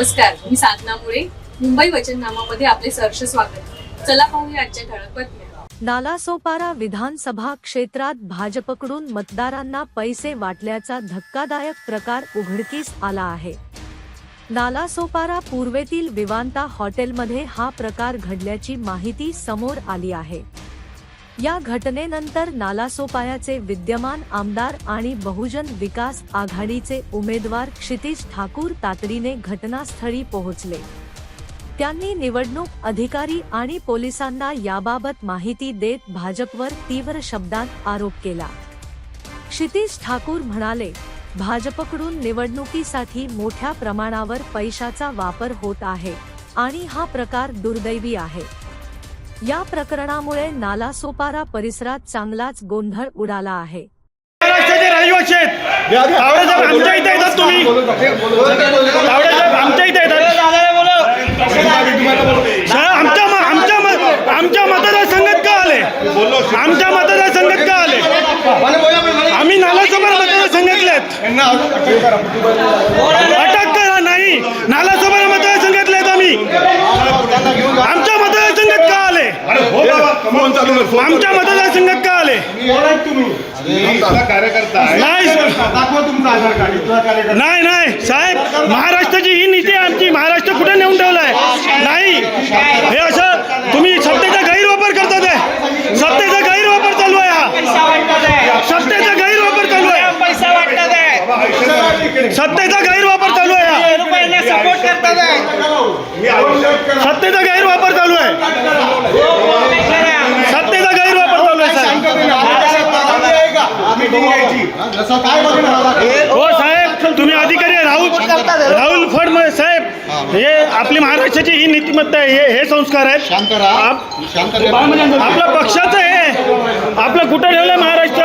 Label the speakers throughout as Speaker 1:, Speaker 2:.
Speaker 1: नमस्कार मी साधना मुळे. मुंबई वचननामामध्ये आपले सहर्ष स्वागत. चला पाहूया आजच्या ठळक बातम्या.
Speaker 2: नालासोपारा विधानसभा क्षेत्रात भाजपकडून मतदारांना पैसे वाटल्याचा धक्कादायक प्रकार उघडकीस आला आहे. नालासोपारा पूर्वेतील विवांता हॉटेलमध्ये हा प्रकार घडल्याची माहिती समोर आली आहे. या घटनेनंतर नालासोपायाचे विद्यमान आमदार आणि बहुजन विकास आघाडीचे उमेदवार क्षितिज ठाकूर तातडीने घटनास्थळी पोहोचले. त्यांनी निवडणूक अधिकारी आणि पोलिसांना याबाबत माहिती देत भाजपवर तीव्र शब्दात आरोप केला. क्षितिज ठाकूर म्हणाले भाजपकडून निवडणुकीसाठी मोठ्या प्रमाणावर पैशाचा वापर होत आहे आणि हा प्रकार दुर्दैवी आहे. या प्रकरणामुळे नालासोपारा परिसरात चांगलाच गोंधळ उडाला आहे.
Speaker 3: महाराष्ट्राचे रहिवासी आहेत. आमच्या इथे येतात तुम्ही. आमच्या इथे येतात. आमच्या आमच्या आमच्या मतदारसंघात का आले? आमच्या मतदारसंघात का आले? आम्ही नालासोपारा मतदारसंघातले आहेत. अटक करा नाही. नालासोपारा मतदारसंघातले आहेत आम्ही आमच्या मतदारसंघात का आले आमच्या मतदारसंघात का आले?
Speaker 4: कार्यकर्ता आहे.
Speaker 3: नाही
Speaker 4: दाखवा तुमचं आधार कार्ड इथला कार्यकर्ता.
Speaker 3: नाही नाही साहेब महाराष्ट्राची ही नीती आहे आमची महाराष्ट्र कुठे नेऊन ठेवलाय? नाही. हे असं तुम्ही सत्तेचा गैरवापर करतात आहे सत्तेचा गैरवापर चालू आहे हा. सत्तेचा गैरवापर चालू आहे.
Speaker 5: पैसा वाटतात आहे.
Speaker 3: सत्तेचा गैरवापर चालू आहे.
Speaker 5: रुपयांना सपोर्ट करतात आहे
Speaker 3: सत्तेचा गैरवापर चालू आहे सत्तेचा गैरवापर चालू आहे साहेब
Speaker 4: मीटिंग घ्यायची. जसं काय बघणार
Speaker 3: हो साहेब तुम्ही अधिकारी आहे, राहुल. राहुल फडणवीस साहेब हे आपली महाराष्ट्राची ही नीतिमत्ता आहे हे हे संस्कार आहेत.
Speaker 4: शांत राहा.
Speaker 3: आप-
Speaker 4: शांत राहा.
Speaker 3: आपलं पक्षाचं आहे आपलं कुठं ठेवलं महाराष्ट्र?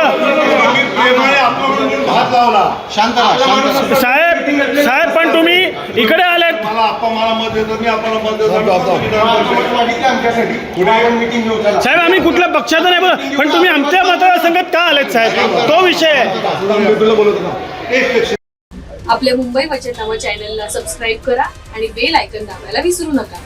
Speaker 4: हात लावला शांत राहा शांत राहा.
Speaker 3: साहेब साहेब पण तुम्ही इकडे आलेत.
Speaker 4: मला आप्पा मला मत देतो मी आपल्याला मत देतो आमच्यासाठी पुढे आपण मीटिंग घेऊ चला.
Speaker 3: साहेब आम्ही कुठल्या पक्षाचं नाही बोलत पण तुम्ही आमच्या मतदारसंघात का आलेत साहेब? तो विषय आहे.
Speaker 1: आपल्या मुंबई वचननामा चॅनलला सबस्क्राईब करा आणि बेल आयकन दाबायला विसरू नका.